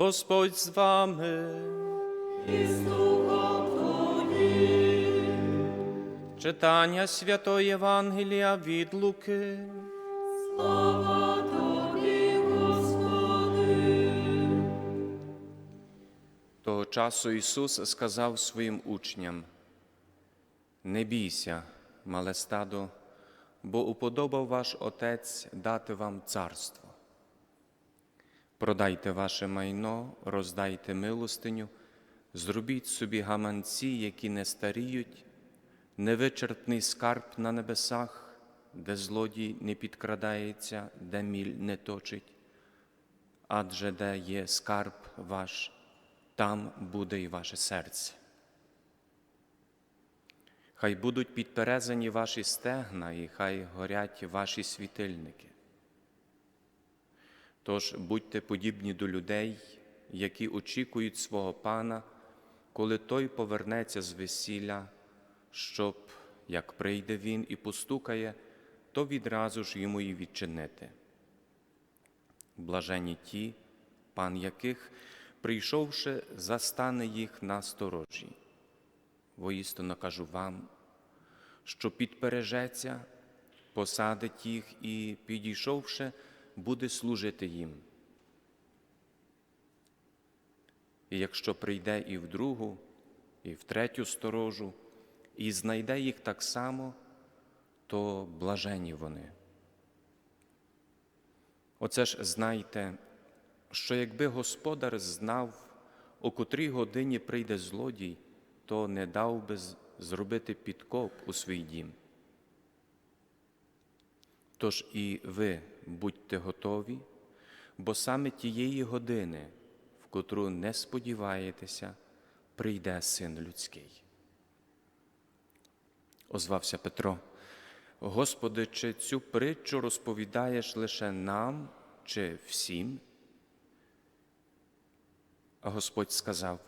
Господь з вами. Читання Святої Євангелія від Луки. Слава Тобі, Господи. Того часу Ісус сказав своїм учням: Не бійся, мале стадо, бо уподобав ваш Отець дати вам царство. Продайте ваше майно, роздайте милостиню, зробіть собі гаманці, які не старіють, невичерпний скарб на небесах, де злодій не підкрадається, де міль не точить, адже де є скарб ваш, там буде і ваше серце. Хай будуть підперезані ваші стегна, і хай горять ваші світильники. Тож будьте подібні до людей, які очікують свого пана, коли той повернеться з весілля, щоб, як прийде він і постукає, то відразу ж йому і відчинити. Блажені ті, пан яких, прийшовши, застане їх на сторожі. Воістину кажу вам, що підпережеться, посадить їх і, підійшовши, буде служити їм. І якщо прийде і в другу, і в третю сторожу, і знайде їх так само, то блажені вони. Оце ж знайте, що якби господар знав, о котрій годині прийде злодій, то не дав би зробити підкоп у свій дім. Тож і ви будьте готові, бо саме тієї години, в котру не сподіваєтеся, прийде син людський. Озвався Петро. Господи, чи цю притчу розповідаєш лише нам чи всім? А Господь сказав: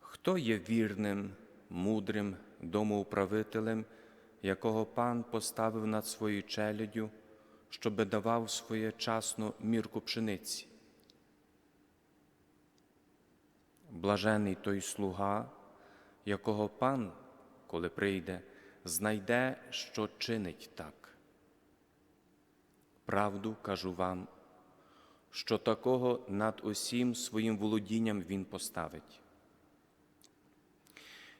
Хто є вірним, мудрим домоуправителем, якого пан поставив над своєю челядю, щоби давав своєчасну мірку пшениці? Блажений той слуга, якого пан, коли прийде, знайде, що чинить так. Правду кажу вам, що такого над усім своїм володінням він поставить.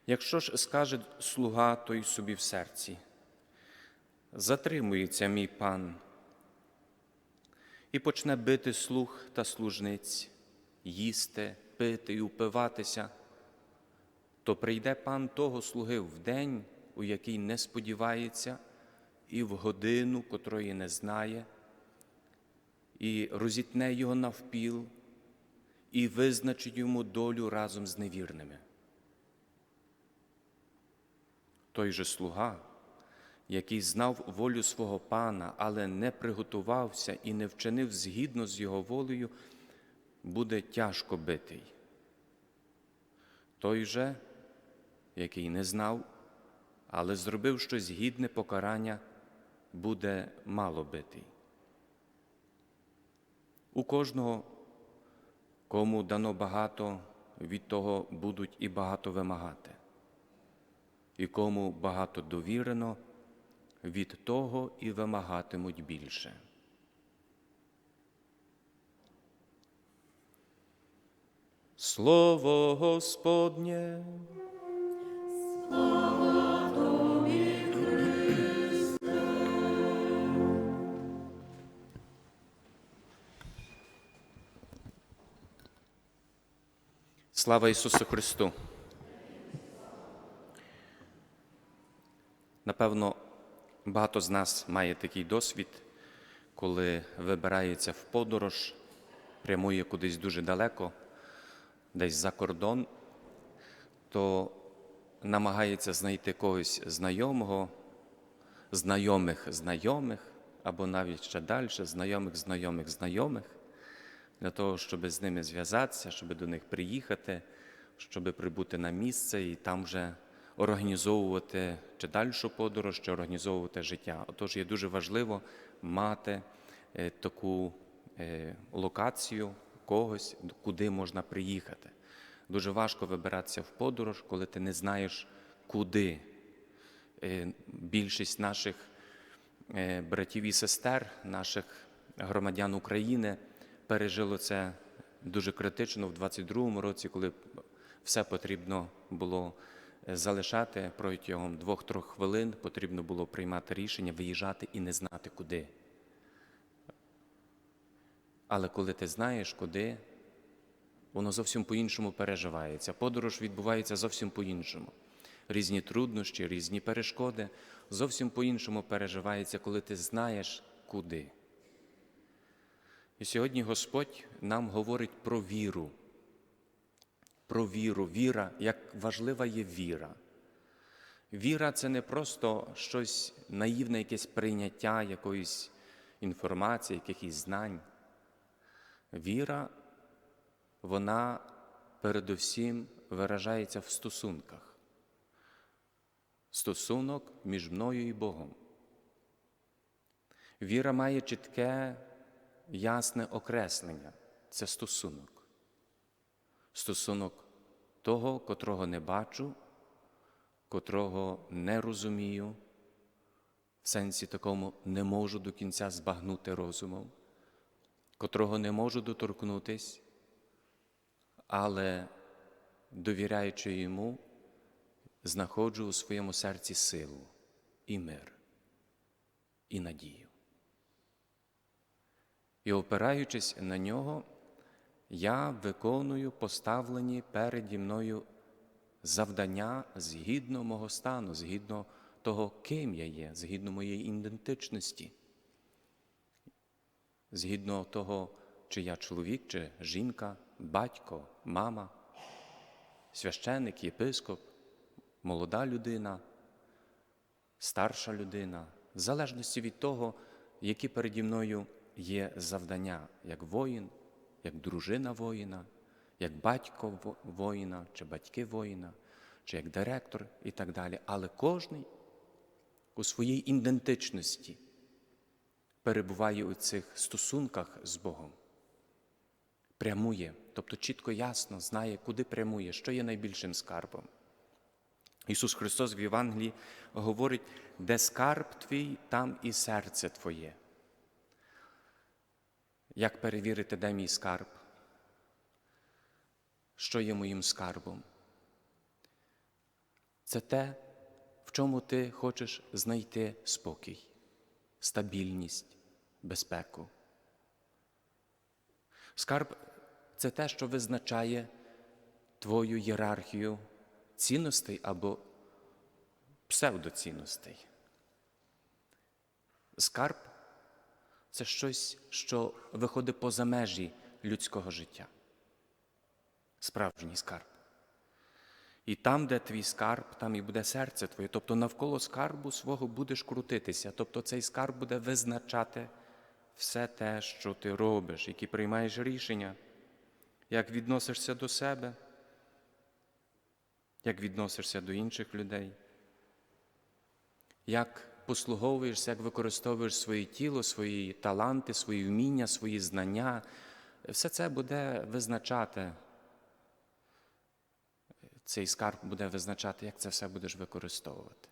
Якщо ж скаже слуга той собі в серці, затримується мій пан і почне бити слуг та служниць, їсти, пити і упиватися, то прийде пан того слуги в день, у який не сподівається, і в годину, котрої не знає, і розітне його навпіл, і визначить йому долю разом з невірними. Той же слуга, який знав волю свого пана, але не приготувався і не вчинив згідно з його волею, буде тяжко битий. Той же, який не знав, але зробив щось гідне покарання, буде мало битий. У кожного, кому дано багато, від того будуть і багато вимагати і кому багато довірено, від того і вимагатимуть більше. Слово Господнє. Слава Ісусу Христу! Напевно, багато з нас має такий досвід, коли вибирається в подорож, прямує кудись дуже далеко, десь за кордон, то намагається знайти когось знайомого, знайомих знайомих, або навіть ще далі, знайомих знайомих знайомих, для того, щоб з ними зв'язатися, щоб до них приїхати, щоб прибути на місце і там вже організовувати чи дальшу подорож, чи організовувати життя. Отож, є дуже важливо мати е, таку е, локацію, когось, куди можна приїхати. Дуже важко вибиратися в подорож, коли ти не знаєш, куди. Е, Більшість наших братів і сестер, наших громадян України пережило це дуже критично в 22-му році, коли все потрібно було залишати протягом двох-трьох хвилин, потрібно було приймати рішення, виїжджати і не знати куди. Але коли ти знаєш, куди, воно зовсім по-іншому переживається. Подорож відбувається зовсім по-іншому. Різні труднощі, різні перешкоди зовсім по-іншому переживається, коли ти знаєш, куди. І сьогодні Господь нам говорить про віру. Про віру, віра, як важлива є віра. Віра це не просто щось наївне, якесь прийняття якоїсь інформації, якихось знань. Віра, вона передусім виражається в стосунках. Стосунок між мною і Богом. Віра має чітке, ясне окреслення це стосунок. Стосунок того, котрого не бачу, котрого не розумію, в сенсі такому не можу до кінця збагнути розумом, котрого не можу доторкнутись, але довіряючи йому, знаходжу у своєму серці силу і мир, і надію. І опираючись на нього, я виконую поставлені переді мною завдання згідно мого стану, згідно того, ким я є, згідно моєї ідентичності, згідно того, чи я чоловік, чи жінка, батько, мама, священник, єпископ, молода людина, старша людина, в залежності від того, які переді мною є завдання, як воїн, як дружина воїна, як батько воїна, чи батьки воїна, чи як директор і так далі. Але кожний у своїй ідентичності перебуває у цих стосунках з Богом. Прямує, тобто чітко ясно знає, куди прямує, що є найбільшим скарбом. Ісус Христос в Євангелії говорить, де скарб твій, там і серце твоє. Як перевірити, де мій скарб? Що є моїм скарбом? Це те, в чому ти хочеш знайти спокій, стабільність, безпеку. Скарб це те, що визначає твою ієрархію цінностей або псевдоцінностей. Скарб це щось, що виходить поза межі людського життя. Справжній скарб. І там, де твій скарб, там і буде серце твоє. Тобто навколо скарбу свого будеш крутитися. Тобто цей скарб буде визначати все те, що ти робиш, які приймаєш рішення, як відносишся до себе, як відносишся до інших людей, як послуговуєшся, як використовуєш своє тіло, свої таланти, свої вміння, свої знання. Все це буде визначати. Цей скарб буде визначати, як це все будеш використовувати.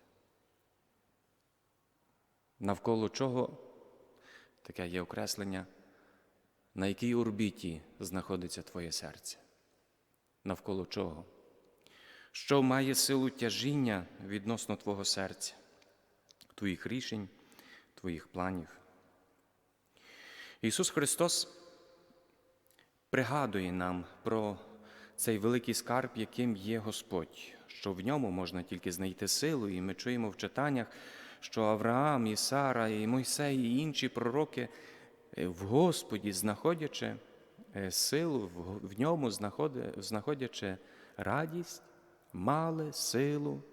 Навколо чого таке є окреслення, на якій орбіті знаходиться твоє серце? Навколо чого? Що має силу тяжіння відносно твого серця, твоїх рішень, твоїх планів? Ісус Христос пригадує нам про цей великий скарб, яким є Господь, що в ньому можна тільки знайти силу, і ми чуємо в читаннях, що Авраам, і Сара, і Мойсей, і інші пророки е, в Господі, знаходячи е, силу, в- ньому знаходячи радість, мали силу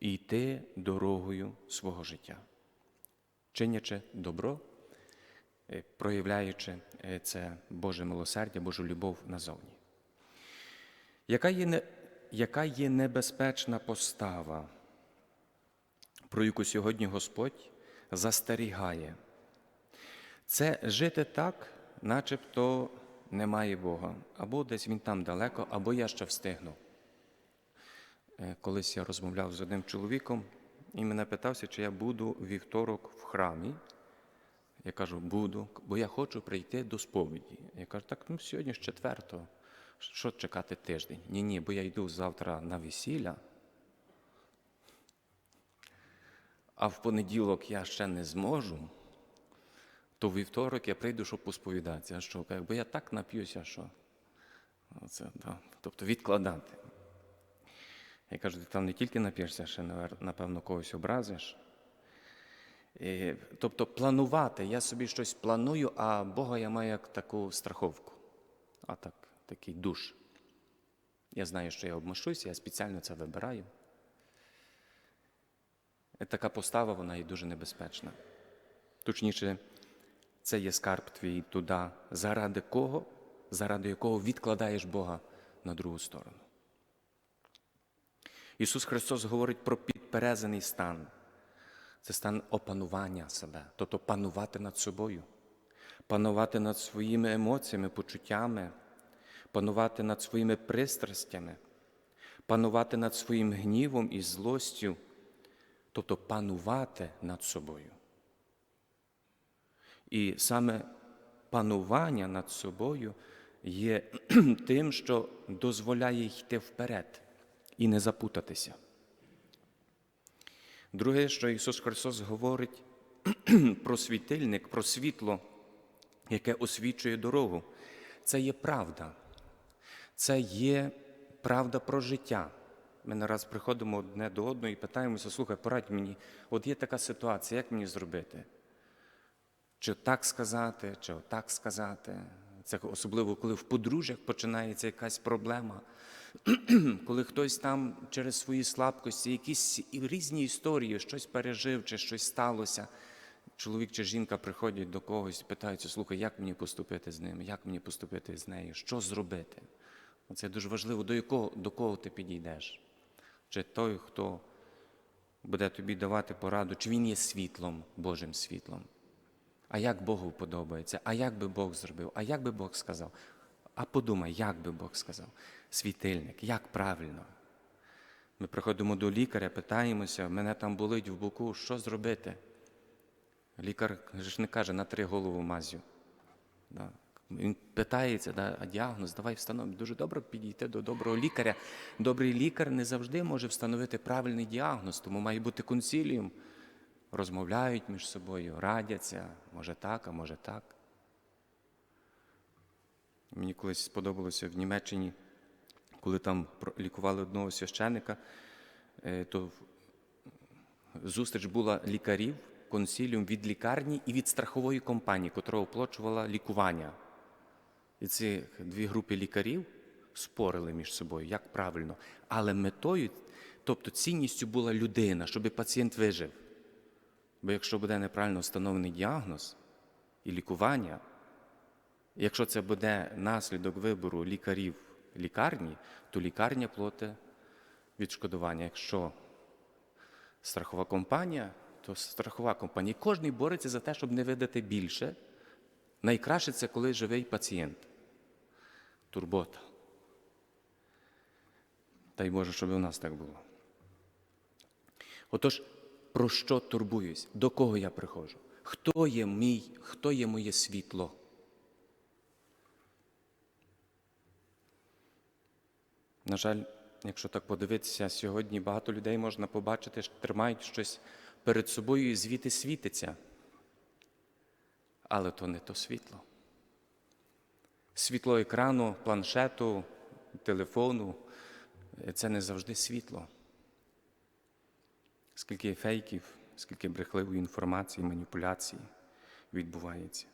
йти дорогою свого життя, чинячи добро, е, проявляючи е, це Боже милосердя, Божу любов назовні. Яка є, не, яка є небезпечна постава, про яку сьогодні Господь застерігає? Це жити так, начебто немає Бога. Або десь він там далеко, або я ще встигну. Е, Колись я розмовляв з одним чоловіком і мене питався, чи я буду вівторок в храмі. Я кажу, буду, бо я хочу прийти до сповіді. Я кажу, так ну сьогодні ж четверто. Що чекати тиждень? Ні, ні, бо я йду завтра на весілля. А в понеділок я ще не зможу, то в вівторок я прийду, щоб посповідатися. Що? Якби я так нап'юся, що? Оце, да. Тобто відкладати. Я кажу, ти там не тільки нап'єшся, ще, напевно, когось образиш. І, тобто планувати, я собі щось планую, а Бога я маю як таку страховку. А так, такий душ. Я знаю, що я обмишуся, я спеціально це вибираю. І така постава, вона є дуже небезпечна. Точніше, це є скарб твій туди, заради кого, заради якого відкладаєш Бога на другу сторону. Ісус Христос говорить про підперезаний стан. Це стан опанування себе, тобто панувати над собою, панувати над своїми емоціями, почуттями, панувати над своїми пристрастями, панувати над своїм гнівом і злостю, тобто панувати над собою. І саме панування над собою є тим, що дозволяє йти вперед і не запутатися. Друге, що Ісус Христос говорить про світильник, про світло, яке освічує дорогу, це є правда. Це є правда про життя. Ми не раз приходимо одне до одного і питаємося, слухай, порадь мені, от є така ситуація, як мені зробити? Чи так сказати, чи отак сказати. Це особливо, коли в подружжях починається якась проблема, коли хтось там через свої слабкості, якісь різні історії, щось пережив, чи щось сталося. Чоловік чи жінка приходять до когось питаються, слухай, як мені поступити з ним, як мені поступити з нею, що зробити? Це дуже важливо, до якого, до кого ти підійдеш. Чи той, хто буде тобі давати пораду, чи він є світлом, Божим світлом. А як Богу подобається? А як би Бог зробив? А як би Бог сказав? А подумай, як би Бог сказав? Світильник, як правильно? Ми приходимо до лікаря, питаємося, мене там болить в боку, що зробити? Лікар ж не каже на три голову мазю. Да. Він питається, да, а діагноз, давай встановимо. Дуже добре підійти до доброго лікаря. Добрий лікар не завжди може встановити правильний діагноз, тому має бути консиліум розмовляють між собою, радяться, може так, а може так. Мені колись сподобалося в Німеччині, коли там лікували одного священика, е, то зустріч була лікарів, консиліум від лікарні і від страхової компанії, котра оплачувала лікування. І ці дві групи лікарів спорили між собою, як правильно. Але метою, тобто цінністю була людина, щоб пацієнт вижив. Бо якщо буде неправильно встановлений діагноз і лікування, якщо це буде наслідок вибору лікарів лікарні, то лікарня платить відшкодування. Якщо страхова компанія, то страхова компанія. І кожен бореться за те, щоб не видати більше. Найкраще це коли живий пацієнт. Турбота. Дай Боже, щоб у нас так було. Отож, про що турбуюсь? До кого я приходжу? Хто є мій, хто є моє світло? На жаль, якщо так подивитися, сьогодні багато людей можна побачити, що тримають щось перед собою і звідти світиться. Але то не то світло. Світло екрану, планшету, телефону це не завжди світло. Скільки фейків, скільки брехливої інформації, маніпуляцій відбувається.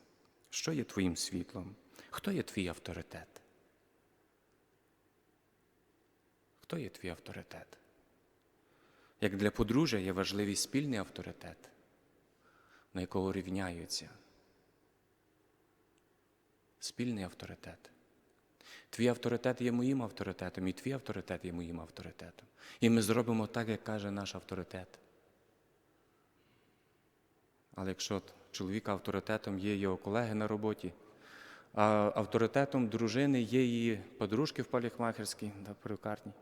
Що є твоїм світлом? Хто є твій авторитет? Хто є твій авторитет? Як для подружжя є важливий спільний авторитет, на якого рівняються. Спільний авторитет. Твій авторитет є моїм авторитетом, і твій авторитет є моїм авторитетом. І ми зробимо так, як каже наш авторитет. Але якщо чоловіка авторитетом є його колеги на роботі, А авторитетом дружини є її подружки в парикмахерській та перукарні.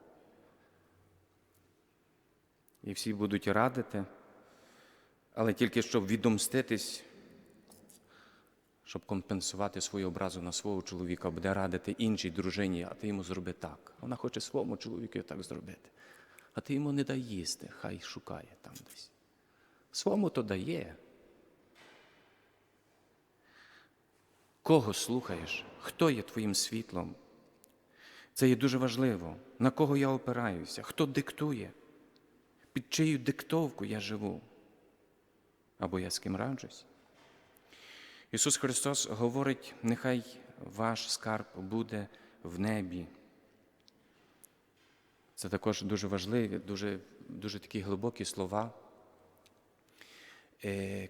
І всі будуть радити, але тільки щоб відомститись, щоб компенсувати свою образу на свого чоловіка, буде радити іншій дружині, а ти йому зроби так. Вона хоче своєму чоловіку так зробити. А ти йому не дай їсти, хай шукає там десь. Свому то дає. Кого слухаєш? Хто є твоїм світлом? Це є дуже важливо. На кого я опираюся? Хто диктує? Під чию диктовку я живу? Або я з ким раджусь? Ісус Христос говорить, нехай ваш скарб буде в небі. Це також дуже важливі, дуже, дуже такі глибокі слова,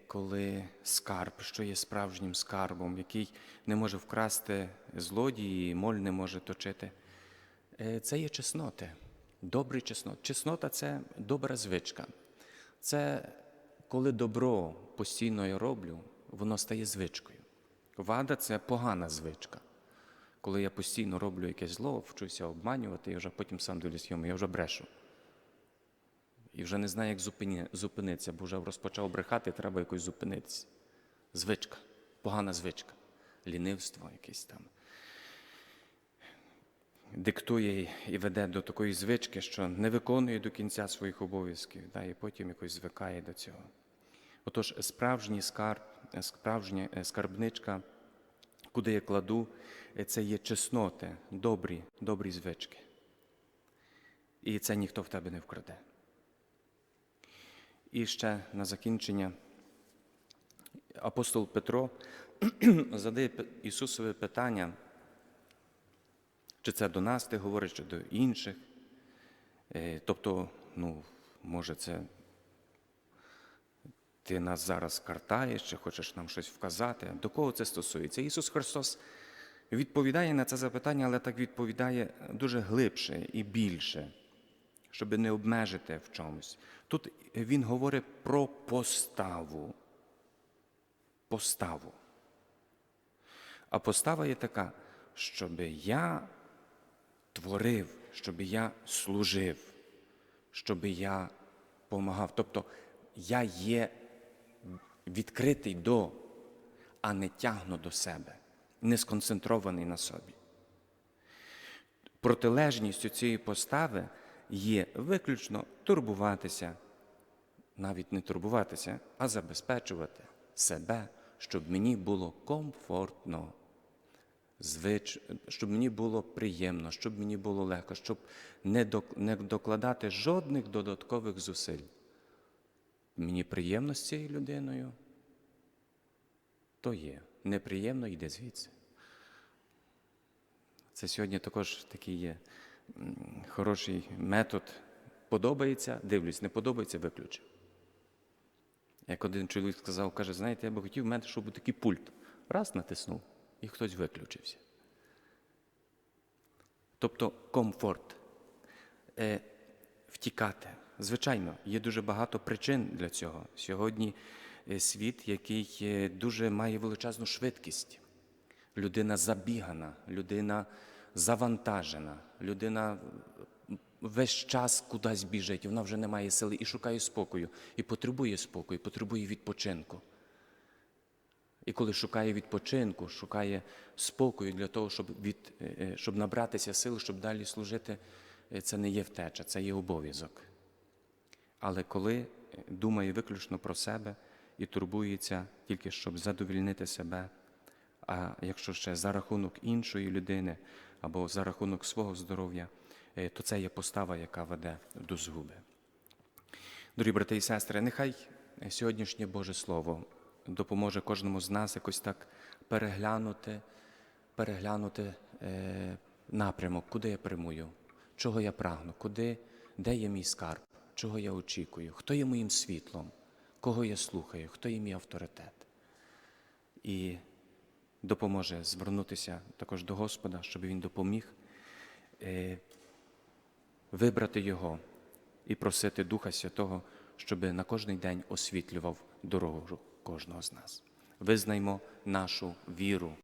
коли скарб, що є справжнім скарбом, який не може вкрасти злодії, моль не може точити. Е, Це є чесноти, добрі чесноти. Чеснота це добра звичка. Це коли добро постійно я роблю, воно стає звичкою. Вада це погана звичка. Коли я постійно роблю якесь зло, вчуся обманювати, і вже потім сам дивлюсь, я вже брешу. І вже не знаю, як зупинитися, бо вже розпочав брехати, треба якось зупинитися. Звичка, погана звичка, лінивство якесь там. Диктує і веде до такої звички, що не виконує до кінця своїх обов'язків, да, і потім якось звикає до цього. Отож, справжній скарб, справжня е, скарбничка, куди я кладу, е, це є чесноти, добрі, добрі звички. І це ніхто в тебе не вкраде. І ще на закінчення апостол Петро задає Ісусове питання, чи це до нас ти говориш, чи до інших. Е, Тобто, ну, може, це ти нас зараз картаєш, чи хочеш нам щось вказати. До кого це стосується? Ісус Христос відповідає на це запитання, але так відповідає дуже глибше і більше щоб не обмежити в чомусь. Тут він говорить про поставу. Поставу. А постава є така, щоб я творив, щоб я служив, щоб я помагав. Тобто я є відкритий до, а не тягну до себе, не сконцентрований на собі протилежністю цієї постави є виключно турбуватися, навіть не турбуватися, а забезпечувати себе, щоб мені було комфортно, звич... щоб мені було приємно, щоб мені було легко, щоб не, док... не докладати жодних додаткових зусиль. Мені приємно з цією людиною, то є. Неприємно йде звідси. Це сьогодні також такий є хороший метод. Подобається, дивлюсь, не подобається, виключив. Як один чоловік сказав, каже, знаєте, я би хотів в мене, щоб був такий пульт. Раз натиснув, і хтось виключився. Тобто комфорт. Е, втікати. Звичайно, є дуже багато причин для цього. Сьогодні е, світ, який е, дуже має величезну швидкість. Людина забігана, людина завантажена, людина весь час кудись біжить, вона вже не має сили і шукає спокою, і потребує спокою, потребує відпочинку. І коли шукає відпочинку, шукає спокою для того, щоб, від, е, е, щоб набратися сил, щоб далі служити, е, це не є втеча, це є обов'язок. Але коли думає виключно про себе і турбується тільки, щоб задовільнити себе, а якщо ще за рахунок іншої людини або за рахунок свого здоров'я, е, то це є постава, яка веде до згуби. Дорогі брати і сестри, нехай сьогоднішнє Боже Слово допоможе кожному з нас якось так переглянути, переглянути е, напрямок, куди я прямую, чого я прагну, куди, де є мій скарб, чого я очікую, хто є моїм світлом, кого я слухаю, хто є мій авторитет. І допоможе звернутися також до Господа, щоб Він допоміг е, вибрати Його і просити Духа Святого, щоб на кожний день освітлював дорогу кожного з нас. Визнаймо нашу віру